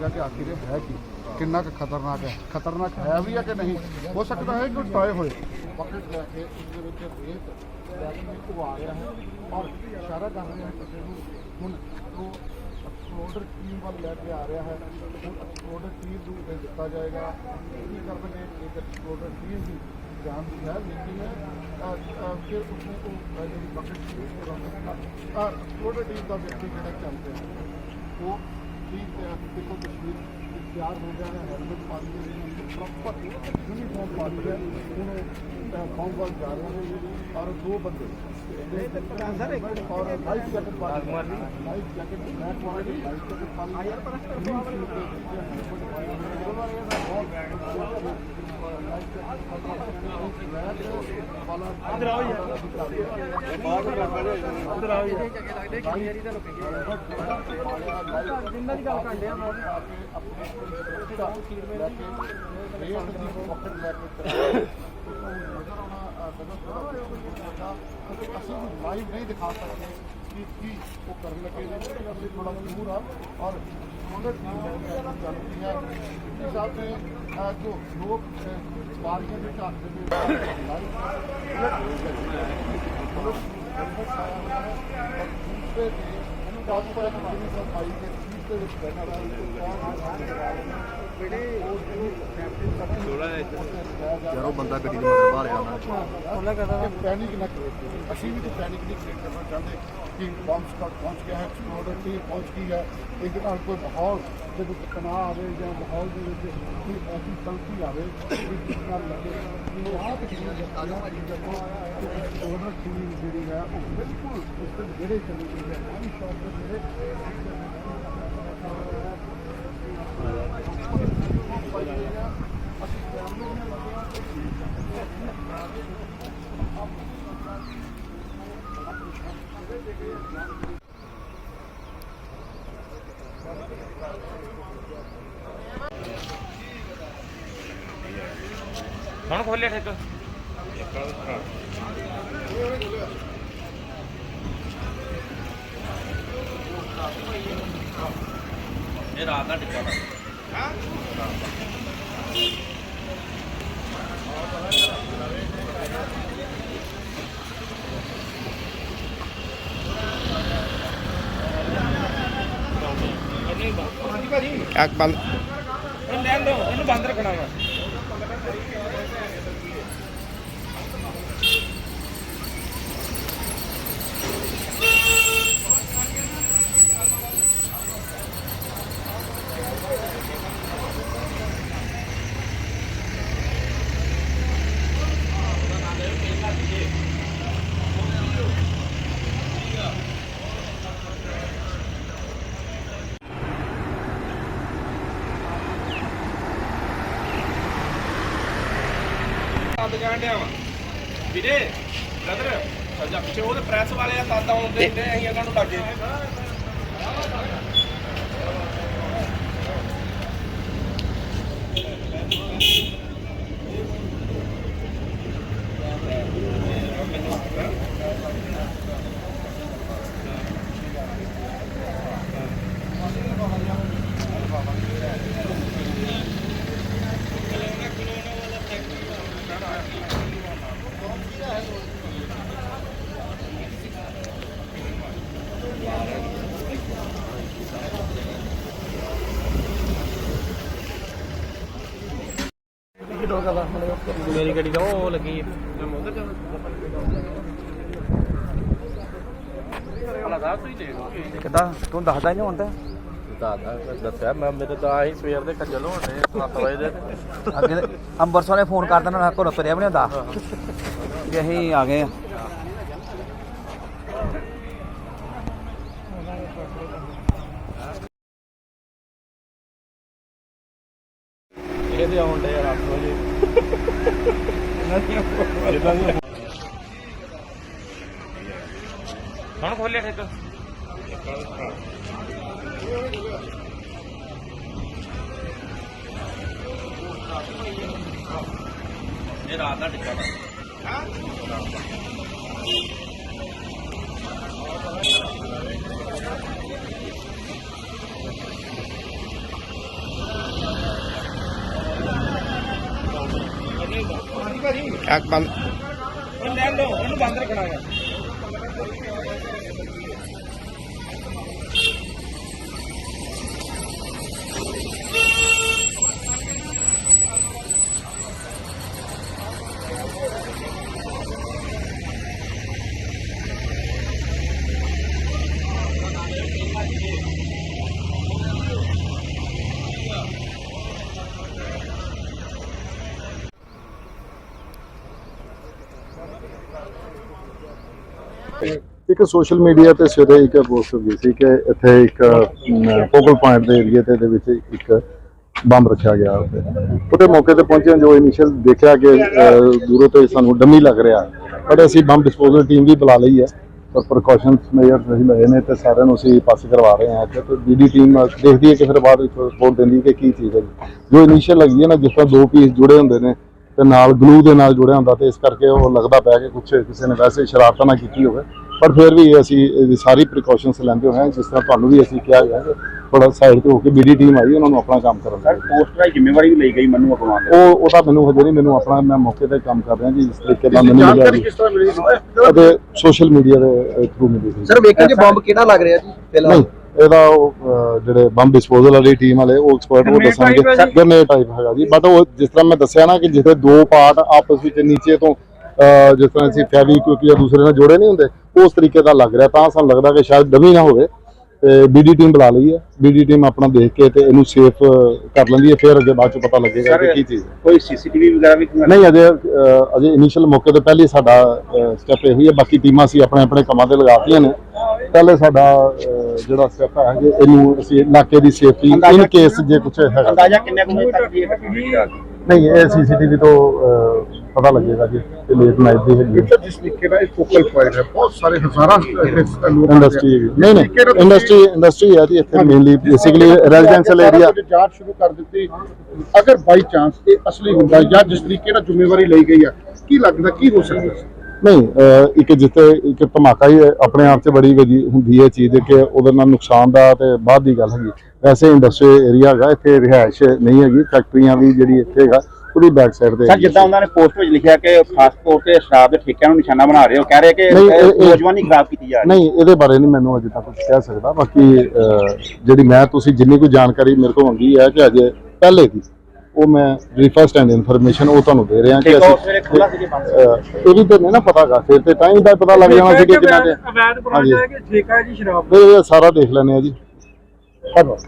ਲੱਗਿਆ ਕਿ ਆਖਿਰ ਇਹ ਹੈ ਕੀ? ਕਿੰਨਾ ਕੁ ਖਤਰਨਾਕ ਹੈ? ਖਤਰਨਾਕ ਹੈ ਵੀ ਹੈ ਕਿ ਨਹੀਂ? ਹੋ ਸਕਦਾ ਹੈ ਕਿ ਟਾਏ ਹੋਏ। ਬਕਟ ਲੈ ਕੇ ਉਸ ਦੇ ਵਿੱਚ ਰੇਤ ਲੈ ਕੇ ਆ ਰਿਹਾ ਹੈ ਔਰ ਇਸ਼ਾਰਾ ਕਰ ਰਿਹਾ ਹੈ ਕਿਸੇ ਨੂੰ। ਹੁਣ ਉਹ ਐਕਸਪਲੋਡਰ ਟੀਮ ਵੱਲ ਲੈ ਕੇ ਆ ਰਿਹਾ ਹੈ। ਹੁਣ ਐਕਸਪਲੋਡਰ ਟੀਮ ਨੂੰ ਦੇ ਦਿੱਤਾ ਜਾਏਗਾ। ਕੀ ਕਰਨਗੇ? ਇੱਕ ਐਕਸਪਲੋਡਰ ਟੀਮ ਦੀ ਜਾਨ ਦੀ ਹੈ, ਲੇਕਿਨ ਫਿਰ ਉਸਨੇ ਉਹ ਜਿਹੜੀ ਬਕਟ ਸੀ ਉਹ ਐਕਸਪਲੋਡਰ ਟੀਮ ਦਾ ਵਿਅਕਤੀ ਜਿਹੜਾ ਚੱਲਦੇ ਹੈ, ਉਹ ਠੀਕ ਹੈ ਦੇਖੋ ਤਸਵੀਰ ਤਿਆਰ ਹੋ ਗਿਆ ਹੈ। ਹੈਲਮਟ ਪਾ ਕੇ ਪ੍ਰੋਪਰ ਯੂਨੀਫਾਰਮ ਪਾ ਕੇ ਹੁਣ ਫਾਰਮ ਵੱਲ ਜਾ ਰਹੇ ਨੇ ਔਰ ਦੋ ਬੰਦੇ। ਸਰ ਇੱਕ ਔਰ ਲਾਈਫ ਜੈਕਟ ਪਾ ਕੇ ਲਾਈਫ ਜੈਕਟ ਬਲੈਕ ਵਾਲੀ ਲਾਈਫ ਜੈਕਟ ਪਾ ਲਈ ਯਾਰ ਪਰ ਅੰਦਰ ਆਓ ਯਾਰ ਅੰਦਰ ਆਓ ਯਾਰ ਜਿੰਨਾ ਦੀ ਗੱਲ ਕਰਦੇ ਆ ਮੈਂ ਆਪਣੇ ਲੈ ਕੇ ਰੇਟ ਦੀ ਪਕੜ ਲੈ ਕੇ ਨਜ਼ਰ ਆਉਣਾ ਕਦੋਂ ਥੋੜਾ ਅਸੀਂ ਲਾਈਵ ਨਹੀਂ ਦਿਖਾ ਸਕਦੇ ਕਿ ਕੀ ਉਹ ਕਰਨ ਲੱਗੇ ਨੇ ਅਸੀਂ ਥੋੜਾ ਦੂਰ ਆ ਔਰ ਉਹਨਾਂ ਦੀ ਚੱਲਦੀ ਹੈ ਇਸ ਸਾਥ ਨੇ ਅਹ, ਜੋ ਲੋਕ ਅਹ, ਸਵਾਰੀਆਂ ਦੇ ਘਰ ਦੇ ਵਿੱਚ ਲਾਈਵ ਲੋਕ ਹੈਲਮਟ ਪਾਇਆ ਹੋਇਆ ਹੈ ਔਰ ਦੂਸਰੇ ਤੇ ਇਹਨੂੰ ਕਾਫੀ ਪਰ ਜਿਹੜੀ ਸਫ਼ਾਈ ਦੇ ਸੀਟ ਦੇ ਵਿੱਚ ਬੈਠਾ ਹੈ ਯਾਰੋ ਬੰਦਾ ਗੱਡੀ ਦੇ ਮਗਰ ਭਾਲਿਆ ਉਹਨਾਂ ਉਹਨਾਂ ਕਹਿੰਦਾ ਪੈਨਿਕ ਨਾ ਕਰੋ ਅਸੀਂ ਵੀ ਤਾਂ ਪੈਨਿਕ ਨਹੀਂ ਕ੍ਰੀਏਟ ਕਰਨਾ ਚਾਹੁੰਦੇ ਕਿ ਬੰਬ ਸਟਾਰਟ ਪਹੁੰਚ ਗਿਆ ਹੈ ਐਕਸਪਲੋਡਰ ਤੇ ਪਹੁੰਚ ਗਈ ਹੈ ਇੱਕ ਨਾਲ ਕੋਈ ਮਾਹੌਲ ਦੇ ਵਿੱਚ ਤਣਾਅ ਆਵੇ ਜਾਂ ਮਾਹੌਲ ਦੇ ਵਿੱਚ ਕੋਈ ਐਸੀ ਗਲਤੀ ਆਵੇ ਕਿ ਜਿਸ ਨਾਲ ਲੱਗੇ ਕਿ ਆਹ ਤਕਰੀਰ ਜਤਾਇਆ ਕਿ ਦੇਖੋ ਐਕਸਪਲੋਡਰ ਟੀਮ ਜਿਹੜੀ ਹੈ ਉਹ ਬਿਲਕੁਲ ਉਸ ਦੇ ਜਿਹੜੇ ਚੱਲੀ ਗਈ ਹੈ ਆਈ ਸ਼ਾਟ ਦੇ ਜਿਹੜੇ ਅਸੀਂ ਕੈਮਰੇ ਨੇ ਲੱਗਿਆ ਹੁਣ ਖੋਲਿਆ ਠੇਕਾ। ਇਹ ਰਾਤ ਦਾ ਟਿੱਕਾ ਦਾ ਅੱਗ ਬੰਦ ਇਹਨੂੰ ਲੈਣ ਦੋ ਇਹਨੂੰ ਬੰਦ ਰੱਖਣਾ ਵਾ। Thank you. ਕਰਨ ਡਿਆ ਵਾ। ਵੀਰੇ ਬ੍ਰਦਰ ਸੱਜਾ ਪਿੱਛੇ ਉਹਦੇ ਪ੍ਰੈਸ ਵਾਲੇ ਆ ਤਾਤਾ ਹੁੰਦੇ ਨੇ ਅਸੀਂ ਇਹਨਾਂ ਨੂੰ ਲੱਗੇ। ਮੇਰੀ ਗੱਡੀ ਤਾਂ ਉਹ ਲੱਗੀ ਹੈ ਮੈਂ ਉਧਰ ਭਲਾ ਸਾਹਿਬ ਤੁਸੀਂ ਦੇਖ ਲਓ ਕਿੱਦਾਂ? ਤੂੰ ਦੱਸਦਾ ਨਹੀਂ ਹੁਣ ਤਾਂ। ਦਾਦਾ ਦੱਸਿਆ ਮੈਂ ਮੇਰੇ ਤਾਂ ਆਹੀ ਸਵੇਰ ਦੇ ਖੱਜਲ ਹੋਣੇ 7 ਵਜੇ ਦੇ। ਅੱਗੇ ਅੰਬਰਸਰ ਨੇ ਫੋਨ ਕਰ ਦੇਣਾ ਘਰੋਂ ਤੁਰਿਆ ਵੀ ਨਹੀਂ ਹੁੰਦਾ। ਵੀ ਅਸੀਂ ਆ ਗਏ ਆ। ਇਹਦੇ ਆਉਣ ਡੇ 8 ਵਜੇ ਜਿੱਦਾਂ ਦੀ ਹੁਣ ਖੋਲਿਆ ਠੇਕਾ ਇਹ ਰਾਤ ਦਾ ਟਿੱਕਾ ਦਾ ਅੱਗ ਬੰਦ ਉਹਨੂੰ ਬੰਦ ਰੱਖਣਾ ਹੈ ਇੱਕ ਸੋਸ਼ਲ ਮੀਡੀਆ ਤੇ ਸਵੇਰੇ ਇੱਕ ਪੋਸਟ ਹੋਈ ਸੀ ਕਿ ਇੱਥੇ ਇੱਕ ਫੋਕਲ ਪੁਆਇੰਟ ਦੇ ਏਰੀਆ ਤੇ ਦੇ ਵਿੱਚ ਇੱਕ ਬੰਬ ਰੱਖਿਆ ਗਿਆ ਉਹਦੇ ਮੌਕੇ ਤੇ ਪਹੁੰਚੇ ਜੋ ਇਨੀਸ਼ੀਅਲ ਦੇਖਿਆ ਕਿ ਦੂਰੋਂ ਤੋਂ ਸਾਨੂੰ ਡੰਮੀ ਲੱਗ ਰਿਹਾ। ਬਟ ਅਸੀਂ ਬੰਬ ਡਿਸਪੋਜ਼ਲ ਟੀਮ ਵੀ ਬੁਲਾ ਲਈ ਹੈ, ਪਰ ਪ੍ਰੀਕਾਸ਼ਨਸ ਮੇਜਰਸ ਅਸੀਂ ਲਏ ਨੇ ਤੇ ਸਾਰਿਆਂ ਨੂੰ ਅਸੀਂ ਪਾਸ ਕਰਵਾ ਰਹੇ ਹਾਂ। ਇੱਥੇ ਤੇ ਬੀਡੀ ਟੀਮ ਦੇਖਦੀ ਹੈ ਕਿ ਫਿਰ ਬਾਅਦ ਵਿੱਚ ਰਿਪੋਰਟ ਦਿੰਦੀ ਹੈ ਕਿ ਕੀ ਚੀਜ਼ ਹੈ। ਜੋ ਇਨੀਸ਼ੀਅਲ ਲੱਗੀ ਹੈ ਨਾ, ਜਿਸ ਤਰ੍ਹਾਂ ਦੋ ਪੀਸ ਜੁੜੇ ਹੁੰਦੇ ਨੇ ਤੇ ਨਾਲ ਗਲੂ ਦੇ ਨਾਲ ਜੁੜਿਆ ਹੁੰਦਾ ਤੇ ਇਸ ਕਰਕੇ ਉਹ ਲੱਗਦਾ ਪਿਆ ਕਿ ਕੁਛ ਕਿਸੇ ਨੇ ਵੈਸੇ ਸ਼ਰਾਰਤਾਂ ਨਾ ਕੀਤੀ ਹੋਵੇ। ਪਰ ਫਿਰ ਵੀ ਅਸੀਂ ਇਹਦੀ ਸਾਰੀ ਪ੍ਰੀਕਾਸ਼ਨਸ ਲੈਂਦੇ ਹੋਏ ਹਾਂ ਜਿਸ ਤਰ੍ਹਾਂ ਤੁਹਾਨੂੰ ਵੀ ਅਸੀਂ ਕਿਹਾ ਗਿਆ ਕਿ ਥੋੜਾ ਸਾਈਡ ਤੇ ਹੋ ਕੇ ਬੀਡੀ ਟੀਮ ਆਈ ਉਹਨਾਂ ਨੂੰ ਆਪਣਾ ਕੰਮ ਕਰਨ ਸਰ। ਪੋਸਟਰ ਦੀ ਜ਼ਿੰਮੇਵਾਰੀ ਵੀ ਲਈ ਗਈ ਮੈਨੂੰ ਅਗਵਾਉਣ ਦੇ ਉਹ ਉਹ ਤਾਂ ਮੈਨੂੰ ਹਜੇ ਨਹੀਂ ਮੈਨੂੰ ਆਪਣਾ ਮੈਂ ਮੌਕੇ ਤੇ ਕੰਮ ਕਰ ਰਿਹਾ ਜੀ ਜਿਸ ਤਰੀਕੇ ਨਾਲ ਮੈਨੂੰ ਜਾਣਕਾਰੀ ਮਿਲਿਆ ਕਿਸ ਤਰ੍ਹਾਂ ਮਿਲੀ ਸੀ? ਅਤੇ ਸੋਸ਼ਲ ਮੀਡੀਆ ਦੇ ਥਰੂ ਮਿਲੀ ਸੀ। ਸਰ ਵੇਖਿਆ ਕਿ ਬੰਬ ਕਿਹੜਾ ਲੱਗ ਰਿਹਾ ਜੀ ਨਹੀਂ ਇਹਦਾ ਉਹ ਜਿਹੜੇ ਬੰਬ ਡਿਸਪੋਜ਼ਲ ਵਾਲੀ ਟੀਮ ਵਾਲੇ ਉਹ ਐਕਸਪਰਟ ਉਹ ਦੱਸਣਗੇ। ਗਰਨੇਡ ਟਾਈਪ ਹੈਗਾ ਜੀ ਬਟ ਉਹ ਜਿਸ ਤਰ੍ਹਾਂ ਮੈਂ ਦੱਸਿਆ ਨਾ ਕਿ ਜਿੱਥੇ ਦੋ ਪਾਰਟ ਆਪਸ ਵਿੱਚ ਨੀਚੇ ਤੋਂ ਜਿਸ ਤਰ੍ਹਾਂ ਅਸੀਂ ਫੈਵੀ ਕਿਉਂਕਿ ਜਾਂ ਦੂਸਰੇ ਨਾਲ ਜੋੜੇ ਨਹੀਂ ਹੁੰਦੇ ਉਸ ਤਰੀਕੇ ਦਾ ਲੱਗ ਰਿਹਾ ਤਾਂ ਸਾਨੂੰ ਲੱਗਦਾ ਕਿ ਸ਼ਾਇਦ ਡਮੀ ਨਾ ਹੋਵੇ ਤੇ ਬੀਡੀ ਟੀਮ ਬੁਲਾ ਲਈ ਹੈ ਬੀਡੀ ਟੀਮ ਆਪਣਾ ਦੇਖ ਕੇ ਤੇ ਇਹਨੂੰ ਸੇਫ ਕਰ ਲੈਂਦੀ ਹੈ ਫਿਰ ਅੱਗੇ ਬਾਅਦ ਚ ਪਤਾ ਲੱਗੇਗਾ ਕਿ ਕੀ ਚੀਜ਼ ਹੈ। ਕੋਈ ਸੀਸੀਟੀਵੀ ਵਗੈਰਾ ਵੀ ਨਹੀਂ ਅਜੇ ਅਜੇ ਇਨੀਸ਼ੀਅਲ ਮੌਕੇ ਤੇ ਪਹਿਲੇ ਸਾਡਾ ਸਟੈਪ ਇਹ ਹੀ। ਹੈ ਬਾਕੀ ਟੀਮਾਂ ਅਸੀਂ ਆਪਣੇ ਆਪਣੇ ਕੰਮਾਂ ਤੇ ਲਗਾਤੀਆਂ ਨੇ। ਪਹਿਲੇ ਸਾਡਾ ਜਿਹੜਾ ਸਟੈਪ ਹੈ ਕਿ ਇਹਨੂੰ ਅਸੀਂ ਇਲਾਕੇ ਦੀ ਸੇਫਟੀ ਇਨ ਕੇਸ ਜੇ ਕੁਝ ਹੈਗਾ। ਅੰਦਾਜ਼ਾ ਕਿੰਨੇ ਕੁ ਵਜੇ ਤੱਕ ਦੀ ਹੈ ਨਹੀਂ ਇਹ ਸੀਸੀਟੀਵੀ ਤੋਂ ਪਤਾ ਲੱਗੇਗਾ ਜੀ ਇਹ ਲੇਟ ਨਾਈਟ ਦੀ ਹੈਗੀ ਇੱਥੇ ਜਿਸ ਤਰੀਕੇ ਦਾ ਇਹ ਫੋਕਲ ਪੁਆਇੰਟ ਹੈ ਬਹੁਤ ਸਾਰੇ ਹਜ਼ਾਰਾਂ ਇੱਥੇ ਲੋਕ ਇੰਡਸਟਰੀ ਨਹੀਂ ਨਹੀਂ ਇੰਡਸਟਰੀ ਇੰਡਸਟਰੀ ਹੈ ਜੀ ਇੱਥੇ ਮੇਨਲੀ ਬੇਸਿਕਲੀ ਰੈਜ਼ੀਡੈਂਸ਼ੀਅਲ ਏਰੀਆ ਜਾਂਚ ਸ਼ੁਰੂ ਕਰ ਦਿੱਤੀ। ਅਗਰ ਬਾਈ ਚਾਂਸ ਇਹ ਅਸਲੀ ਹੁੰਦਾ ਜਾਂ ਜਿਸ ਤਰੀਕੇ ਨਾਲ ਜ਼ਿੰਮੇਵਾਰੀ ਲਈ ਗਈ ਹੈ ਕੀ ਲੱਗਦਾ ਕੀ ਹੋ ਸਕਦਾ ਸੀ? ਨਹੀਂ ਅਹ, ਇੱਕ ਜਿੱਥੇ ਇੱਕ ਧਮਾਕਾ ਹੀ ਆਪਣੇ ਆਪ 'ਚ ਬੜੀ ਵਧੀ ਹੁੰਦੀ ਹੈ ਚੀਜ਼ ਕਿ ਉਹਦੇ ਨਾਲ ਨੁਕਸਾਨ ਦਾ ਤੇ ਬਾਅਦ ਦੀ ਗੱਲ ਹੈਗੀ। ਵੈਸੇ ਇੰਡਸਟਰੀ ਏਰੀਆ ਹੈਗਾ ਇੱਥੇ ਰਿਹਾਇਸ਼ ਨਹੀਂ ਹੈਗੀ ਫੈਕਟਰੀਆਂ ਵੀ ਜਿਹੜੀ ਇੱਥੇ ਹੈਗਾ ਉਹਦੀ ਬੈਕ ਸਾਈਡ ਤੇ ਸਰ ਜਿੱਦਾਂ ਉਹਨਾਂ ਨੇ ਪੋਸਟ ਵਿੱਚ ਲਿਖਿਆ ਕਿ ਖਾਸ ਤੌਰ ਤੇ ਸ਼ਰਾਬ ਦੇ ਠੇਕਿਆਂ ਨੂੰ ਨਿਸ਼ਾਨਾ ਬਣਾ ਰਹੇ ਹੋ ਕਹਿ ਰਹੇ ਕਿ ਨੌਜਵਾਨੀ ਖਰਾਬ ਕੀਤੀ ਜਾ ਰਹੀ ਹੈ। ਨਹੀਂ ਇਹਦੇ ਬਾਰੇ ਨਹੀਂ ਮੈਨੂੰ ਅਜੇ ਤੱਕ ਕੁਝ ਕਹਿ ਸਕਦਾ। ਬਾਕੀ ਜਿਹੜੀ ਮੈਂ ਤੁਸੀਂ ਜਿੰਨੀ ਕੋਈ ਜਾਣਕਾਰੀ ਮੇਰੇ ਕੋਲ ਮੰਗੀ ਹੈ ਕਿ ਅਜੇ ਪਹਿਲੇ ਦੀ ਉਹ ਮੈਂ ਜਿਹੜੀ ਫਸਟ ਹੈਂਡ ਇਨਫੋਰਮੇਸ਼ਨ ਉਹ ਤੁਹਾਨੂੰ ਦੇ ਰਿਹਾ ਕਿ ਅਸੀਂ ਇਹ ਵੀ ਤਾਂ ਨਹੀਂ ਨਾ ਪਤਾਗਾ ਫਿਰ ਤੇ ਟਾਈਮ ਦਾ ਪਤਾ ਲੱਗ ਜਾਣਾ ਸੀ ਕਿ ਕਿੰਨਾ ਤੇ ਅਵੈਧ ਹਾਂਜੀ। ਠੇਕਾ ਹੈ ਜੀ ਸ਼ਰਾਬ ਇਹ ਸਾਰਾ ਦੇਖ ਲੈਣੇ ਆ ਜੀ। ਧੰਨਵਾਦ।